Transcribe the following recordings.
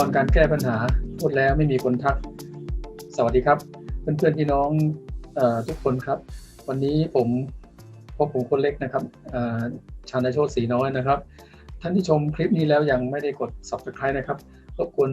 อนการแก้ปัญหาพูดแล้วไม่มีคนทัก สวัสดีครับ เพื่อนๆพี่น้องอทุกคนครับ วันนี้ผมพบผมคนเล็กนะครับชาญโชติศรีน้อยนะครับ ท่านที่ชมคลิปนี้แล้วยังไม่ได้กด subscribe นะครับรบกวน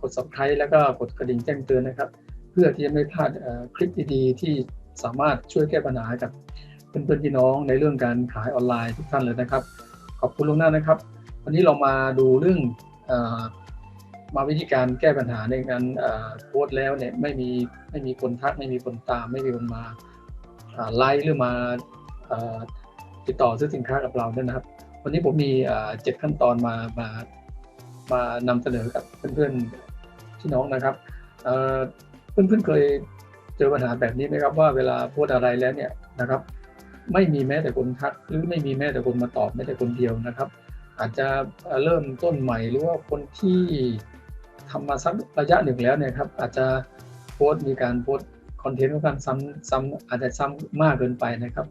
กด subscribe แล้วก็กดกระดิ่งแจ้งเตือนนะครับ เพื่อที่จะไม่พลาดคลิปดีๆที่สามารถช่วยแก้ปัญหากับเพื่อนๆพี่น้องในเรื่องการขายออนไลน์ทุกท่านเลยนะครับ ขอบคุณล่วงหน้านะครับ วันนี้เรามาดูเรื่องอ มาวิธีการแก้ปัญหาในการโพสต์แล้วเนี่ยไม่มีไม่มีคนทักไม่มีคนตาม ไม่มีคนมาไลค์หรือมาอติดต่อซื้อสินค้ากับเราด้วยนะครับ วันนี้ผมมีเจ็ดขั้นตอนมามามานำเสนอกับเพื่อนๆพี่น้องนะครับเพื่อนๆเคยเจอปัญหาแบบนี้ไหมครับว่าเวลาโพสอะไรแล้วเนี่ยนะครับ ไม่มีแม้แต่คนทัก หรือไม่มีแม้แต่คนมาตอบแม้แต่คนเดียวนะครับ อาจจะเริ่มต้นใหม่หรือว่าคนที่ ทำมาสักระยะหนึ่งแล้วเนี่ยครับอาจจะโพสต์มีการโพสต์คอนเทนต์ของการซ้ำซ้ำอาจจะซ้ำมากเกินไปนะครับ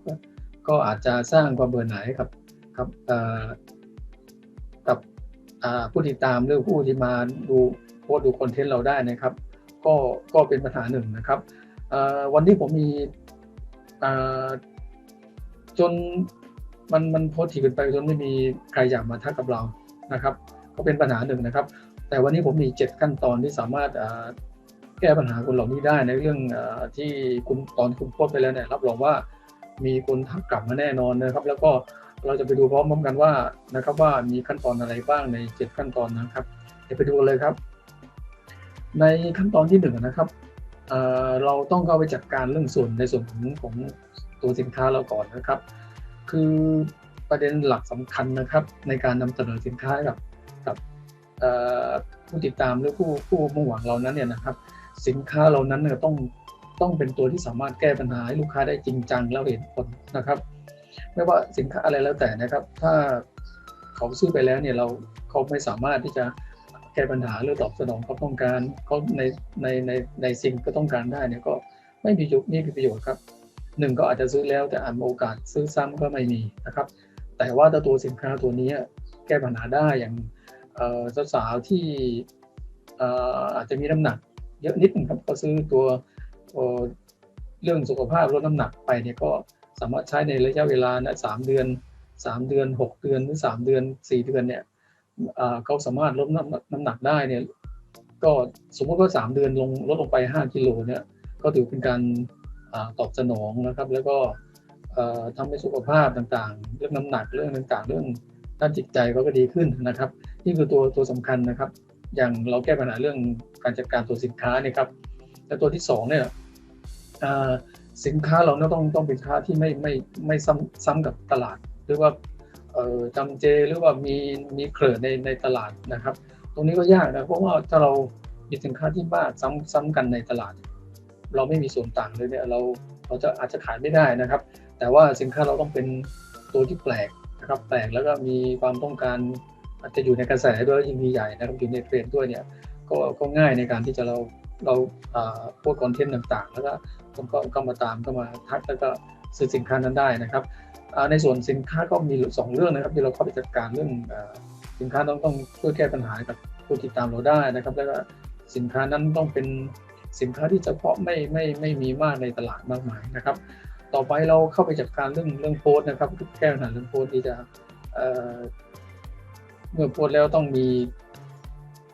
ก็อาจจะสร้างความเบื่อหน่ายกับกับกับผู้ติดตามหรือผู้ที่มาดูโพสต์ดูคอนเทนต์เราได้นะครับ ก็ก็เป็นปัญหาหนึ่งนะครับวันนี้ผมมีจนมันมันโพสต์ถี่เกินไปจนไม่มีใครอยากมาทักกับเรานะครับ ก็เป็นปัญหาหนึ่งนะครับ แต่วันนี้ผมมี 7 ขั้นตอนที่สามารถแก้ปัญหาคนเหล่านี้ได้ในเรื่องอที่คุณตอนคุณโพสไปแล้วเนี่ยรับรองว่ามีคนทักกลับมาแน่นอนนะครับ แล้วก็เราจะไปดูพร้อมๆกันว่านะครับว่ามีขั้นตอนอะไรบ้างใน 7 ขั้นตอนนะครับเดี๋ยวไปดูเลยครับ ในขั้นตอนที่หนึ่งนะครับเเราต้องเข้าไปจัดการเรื่องส่วนในส่วนของของตัวสินค้าเราก่อนนะครับ คือประเด็นหลักสำคัญนะครับ ในการนำเสนอสินค้ากับ ผู้ติดตามหรือผู้ผู้มุ่งหวังเรานั้นเนี่ยนะครับ สินค้าเรานั้นเนี่ยต้องต้องเป็นตัวที่สามารถแก้ปัญหาให้ลูกค้าได้จริงจังแล้วเห็นผลนะครับ ไม่ว่าสินค้าอะไรแล้วแต่นะครับ ถ้าเขาซื้อไปแล้วเนี่ยเราเขาไม่สามารถที่จะแก้ปัญหาหรือตอบสนองความต้องการเขาในในในในสิ่งก็ต้องการได้เนี่ยก็ไม่มีประโยชน์นี่คือประโยชน์ครับหนึ่งก็อาจจะซื้อแล้วแต่อาจโอกาสซื้อซ้ำก็ไม่มีนะครับ แต่ว่าถ้าตัวสินค้าตัวนี้แก้ปัญหาได้อย่าง สาวๆที่อาจจะมีน้ำหนัก เยอะนิดนึงครับก็ซื้อตัวเรื่องสุขภาพลดน้ำหนักไปเนี่ยก็สามารถใช้ในระยะเวลานะสามเดือนสามเดือนหกเดือนหรือสามเดือนสี่เดือนเนี่ยเขาสามารถลดน้ำนำหนักได้เนี่ยก็สมมติว่าสามเดือนลงลดลงไปห้ากิโลเนี่ยก็ถือเป็นการอตอบสนองนะครับ แล้วก็เอ่อทำให้สุขภาพต่างๆ เรื่องน้ำหนักเรื่องต่างๆ เรื่อง ด้านจิตใจเขาก็ดีขึ้นนะครับนี่คือตัวตัวสำคัญนะครับ อย่างเราแก้ปัญหาเรื่องการจัดการตัวสินค้าเนี่ยครับและตัวที่สองเนี่ยสินค้าเราเนี่ยต้องต้องเป็นค้าที่ไม่ไม่ไม่ซ้ำซ้ำกับตลาด หรือว่าจำเจหรือว่ามีมีเครือในในตลาดนะครับ ตรงนี้ก็ยากนะเพราะว่าถ้าเรามีสินค้าที่มากซ้ำซ้ำกันในตลาด เราไม่มีส่วนต่างเลยเนี่ยเราเราจะอาจจะขายไม่ได้นะครับ แต่ว่าสินค้าเราต้องเป็นตัวที่แปลก นะครับแปลกแล้วก็มีความต้องการอาจจะอยู่ในกระแสด้วยยิ่งมีใหญ่นะครับอยู่ในเทรนด์ด้วยเนี่ยก็ก็ง่ายในการที่จะเราเราโพสคอนเทนต์ต่างๆ แล้วก็คนก็ก็มาตามก็มาทักแล้วก็ซื้อสินค้านั้นได้นะครับในส่วนสินค้าก็มีสองเรื่องนะครับที่เราเข้าไปจัดการเรื่องสินค้าต้องต้องช่วยแก้ปัญหากับผู้ติดตามเราได้นะครับ แล้วก็สินค้านั้นต้องเป็นสินค้าที่เฉพาะไม่ไม่ไม่มีมากในตลาดมากมายนะครับ ต่อไปเราเข้าไปจัดการเรื่องเรื่องโพสต์นะครับแก้ปัญหาเรื่องโพสต์ที่จะเเมื่อโพสต์แล้วต้องมี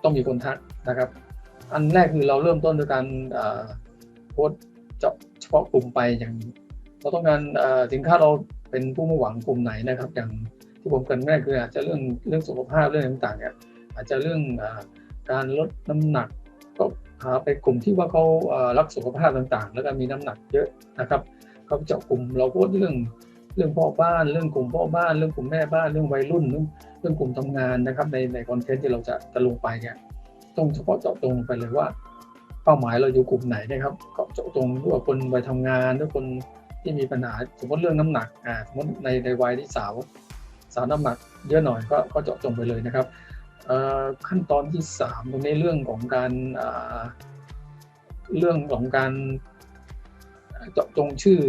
ต้องมีคนทักนะครับ อันแรกคือเราเริ่มต้นด้วยการโพสต์เฉพาะกลุ่มไปอย่างเราต้องการสินค้าเราเป็นผู้มุ่งหวังกลุ่มไหนนะครับ อย่างที่ผมเกรินแรกคืออาจจะเรื่องเรื่องสุขภาพเรื่องต่างๆเนี่ยอาจจะเรื่องอการลดน้ำหนักก็หาไปกลุ่มที่ว่าเขารักสุขภาพต่างๆ แล้วก็มีน้ำหนักเยอะนะครับ เขาจาะกลุ่มเราพสต์เรื่องเรื่องพ่อบ้านเรื่องกลุ่มพ่อบ้าน เรื่องกลุ่มแม่บ้านเรื่องวัยรุ่น เรื่องเรื่องกลุ่มทำงานนะครับในในคอนเทนต์ที่เราจะจะลงไปเนี่ยต้องเฉพาะเจาะจงไปเลยว่า เป้าหมายเราอยู่กลุ่มไหนนะครับก็เจาะจงด้วยคนวัยทำงานด้วยคนที่มีปัญหาสมมติเรื่องน้ำหนักอ่าสมมติในในวัยที่สาวสาวน้ำหนักเยอะหน่อยก็ก็เจาะจงไปเลยนะครับขั้นตอนที่สามตรงนี้เรื่องของการเรื่องของการ เจาะจงชื่อ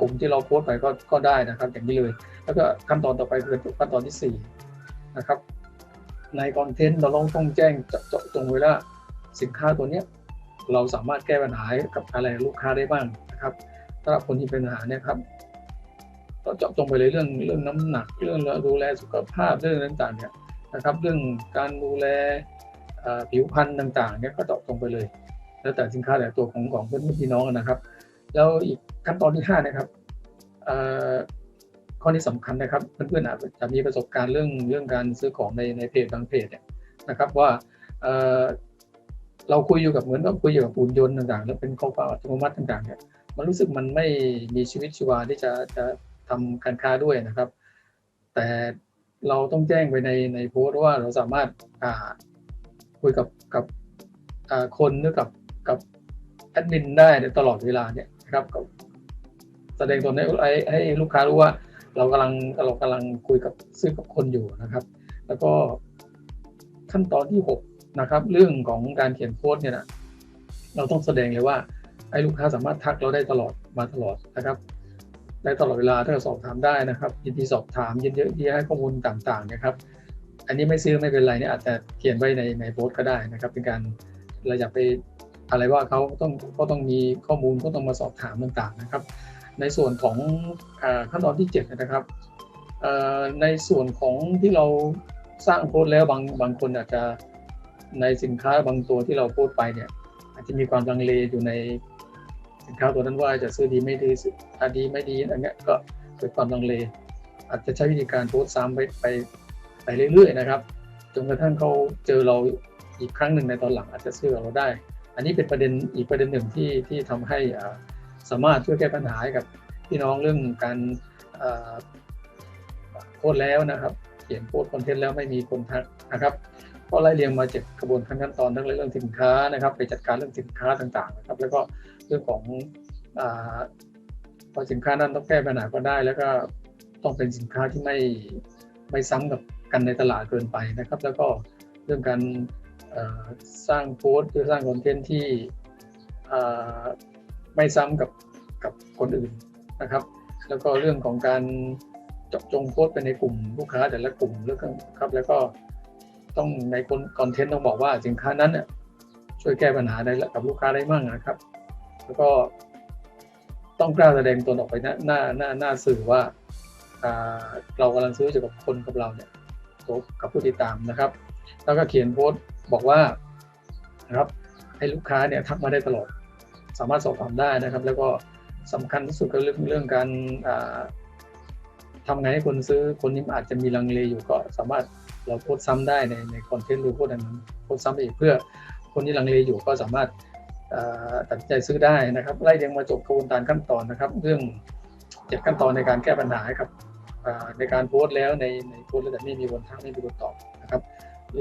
กลุ่มที่เราโพสต์ไปก็ก็ได้นะครับ อย่างนี้เลย แล้วก็ขั้นตอนต่อไปคือขั้นตอนที่สี่นะครับ ในคอนเทนต์เราต้องต้องแจ้งเจาะจจงไว้ว่าสินค้าตัวเนี้ยเราสามารถแก้ปัญหากับอะไรลูกค้าได้บ้างนะครับสำหรับคนที่เป็นปัญหาเนี่ยครับเราเจาะจงไปเลยเรื่องเรื่องน้ำหนักเรื่องดูแลสุขภาพเรื่องต่างๆเนี่ยนะครับ เรื่องการดูแลผิวพรรณต่างๆเนี่ยก็เจาะจงไปเลย แล้วแต่สินค้าแต่ตัวของของเพื่อนพี่น้องนะครับ แล้วอีกขั้นตอนที่ห้านะครับข้อนี้สำคัญนะครับเพื่อนๆอาจจะมีประสบการณ์เรื่องเรื่องการซื้อของในในเพจบางเพจเนี่ยนะครับว่าเเราคุยอยู่กับเหมือนกับคุยอยู่กับหุ่นยนต์ต่างๆ แล้วเป็นข้อความอัตโนมัติต่างๆเนี่ยมันรู้สึกมันไม่มีชีวิตชีวาที่จะจะทำการค้าด้วยนะครับ แต่เราต้องแจ้งไปในในโพสต์ว่าเราสามารถอ่าคุยกับกับคนหรือกับกับแอดมินได้ตลอดเวลาเนี่ย นะครับกับแสดงตนให้ให้ลูกค้ารู้ว่า เรากำลังเรากำลังคุยกับซื้อกับคนอยู่นะครับ แล้วก็ขั้นตอนที่หกนะครับ เรื่องของการเขียนโค้ดเนี่ยนะเราต้องแสดงเลยว่าให้ลูกค้าสามารถทักเราได้ตลอดมาตลอดนะครับได้ตลอดเวลาถ้าเราสอบถามได้นะครับยินดีสอบถามยินดีให้ข้อมูลต่างๆนะครับ อันนี้ไม่ซื้อไม่เป็นไรเนี่ยอาจจะเขียนไว้ในในโพสต์ก็ได้นะครับ เป็นการเราอย่าไป อะไรว่าเขาต้องก็ต้องมีข้อมูลก็ต้องมาสอบถามต่างๆนะครับ ในส่วนของอขั้นตอนที่7นะครับในส่วนของที่เราสร้างโพสต์แล้วบางบางคนอาจจะในสินค้าบางตัวที่เราโพสต์ไปเนี่ยอาจจะมีความลังเลอยู่ในสินค้าตัวนั้นว่าจะซื้อดีไม่ดีซื้ออะดีไม่ดีอันเนี้ยก็เกิดความลังเล อาจจะใช้วิธีการโพสต์ซ้ำไปไปไปเรื่อยๆนะครับจนกระทั่งเขาเจอเราอีกครั้งหนึ่งในตอนหลังอาจจะซื้อเราได้ อันนี้เป็นประเด็นอีกประเด็นหนึ่งที่ที่ทำให้สามารถช่วยแก้ปัญหาให้กับพี่น้องเรื่องการเอ่อโพสแล้วนะครับ เขียนโพสคอนเทนต์แล้วไม่มีคนทักนะครับก็ไล่เรียงมาเจ็ดกระบวนการขั้นตอนทั้งเรื่องสินค้านะครับ ไปจัดการเรื่องสินค้าต่างๆนะครับ แล้วก็เรื่องของอาพอสินค้านั้นต้องแก้ปัญหาก็ได้ แล้วก็ต้องเป็นสินค้าที่ไม่ไม่ซ้ำกับกันในตลาดเกินไปนะครับ แล้วก็เรื่องการ สร้างโพสต์หรือสร้างคอนเทนต์ที่ไม่ซ้ำกับกับคนอื่นนะครับ แล้วก็เรื่องของการเจาะจงโพสต์ไปในกลุ่มลูกค้าแต่ละกลุ่มแล้วครับ แล้วก็ต้องในคนคอนเทนต์ต้องบอกว่าสินค้านั้นเนี่ยช่วยแก้ปัญหาได้กับลูกค้าได้มั่งนะครับ แล้วก็ต้องกล้าแสดงตนออกไปหน้าหน้าหน้าหน้าสื่อว่าเรากำลังซื้อจากกับคนกับเราเนี่ยกับผู้ติดตามนะครับ แล้วก็เขียนโพสต์ บอกว่านะครับให้ลูกค้าเนี่ยทักมาได้ตลอด สามารถสอบถามได้นะครับ แล้วก็สำคัญที่สุดก็เรื่องเรื่องการทำไงให้คนซื้อคนนี้อาจจะมีลังเลอยู่ก็สามารถเราโพสซ้ำได้ในในคอนเทนต์หรือโพสอันนั้นโพสซ้ำอีกเพื่อคนที่ลังเลอยู่ก็สามารถตัดใจซื้อได้นะครับไล่เรียงมาจบกระบวนการขั้นตอนนะครับ เรื่องเจ็ดขั้นตอนในการแก้ปัญหาให้กับในการโพสต์แล้วในในโพสต์แล้วแต่ไม่มีคนทักไม่มีคนตอบ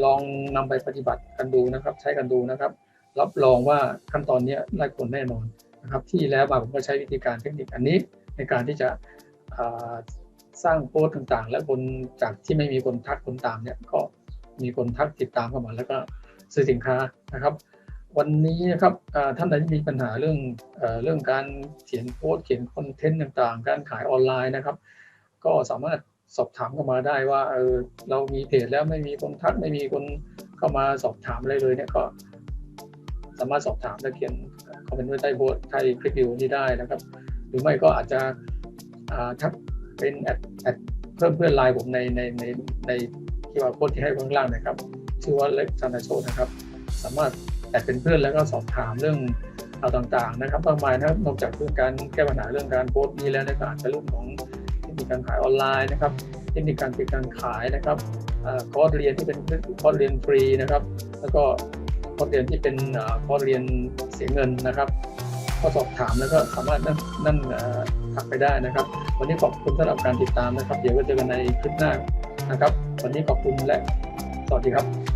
ลองนำไปปฏิบัติกันดูนะครับ ใช้กันดูนะครับ รับรองว่าขั้นตอนนี้ได้ผลแน่นอนนะครับ ที่แล้วมาผมก็ใช้วิธีการเทคนิคอันนี้ในการที่จะสร้างโพสต์ต่างๆ และคนจากที่ไม่มีคนทักคนตามเนี่ยก็มีคนทักติดตามเข้ามาแล้วก็ซื้อสินค้านะครับ วันนี้นะครับท่านใดที่มีปัญหาเรื่องเอเรื่องการเขียนโพสต์เขียนคอนเทนต์ต่างๆ การขายออนไลน์นะครับ ก็สามารถ สอบถามเข้ามาได้ว่าเออเรามีเพจแล้วไม่มีคนทักไม่มีคนเข้ามาสอบถามอะไรเลยเนี่ยก็ สามารถสอบถามและเขียนคอมเมนต์ไว้ใต้โพสต์ใต้คลิปวิดีโอนี้ได้นะครับ หรือไม่ก็อาจจะอ่าทักเป็นแอดแอดเพิ่มเพื่อนไลน์ผมในในในในที่ว่าโค้ดที่ให้ข้างล่างนะครับ ชื่อว่าเล็กชานาโชนะครับ สามารถแอดเป็นเพื่อนแล้วก็สอบถามเรื่องราวต่างๆนะครับมากมายนะนอกจากเรื่องการแก้ปัญหาเรื่องการโพสต์นี้แล้วนะครับอาจะเรื่องของ นิคการขายออนไลน์นะครับเทคนิคการปิดการขายนะครับอคอร์สเรียนที่เป็นคอร์สเรียนฟรีนะครับ แล้วก็คอร์สเรียนที่เป็นคอร์สเรียนเสียเงินนะครับ ก็สอบถามแล้วก็สามารถนั่นนั่นทักไปได้นะครับ วันนี้ขอบคุณสำหรับการติดตามนะครับ เดี๋ยวไว้เจอกันในคลิปหน้านะครับ วันนี้ขอบคุณและสวัสดีครับ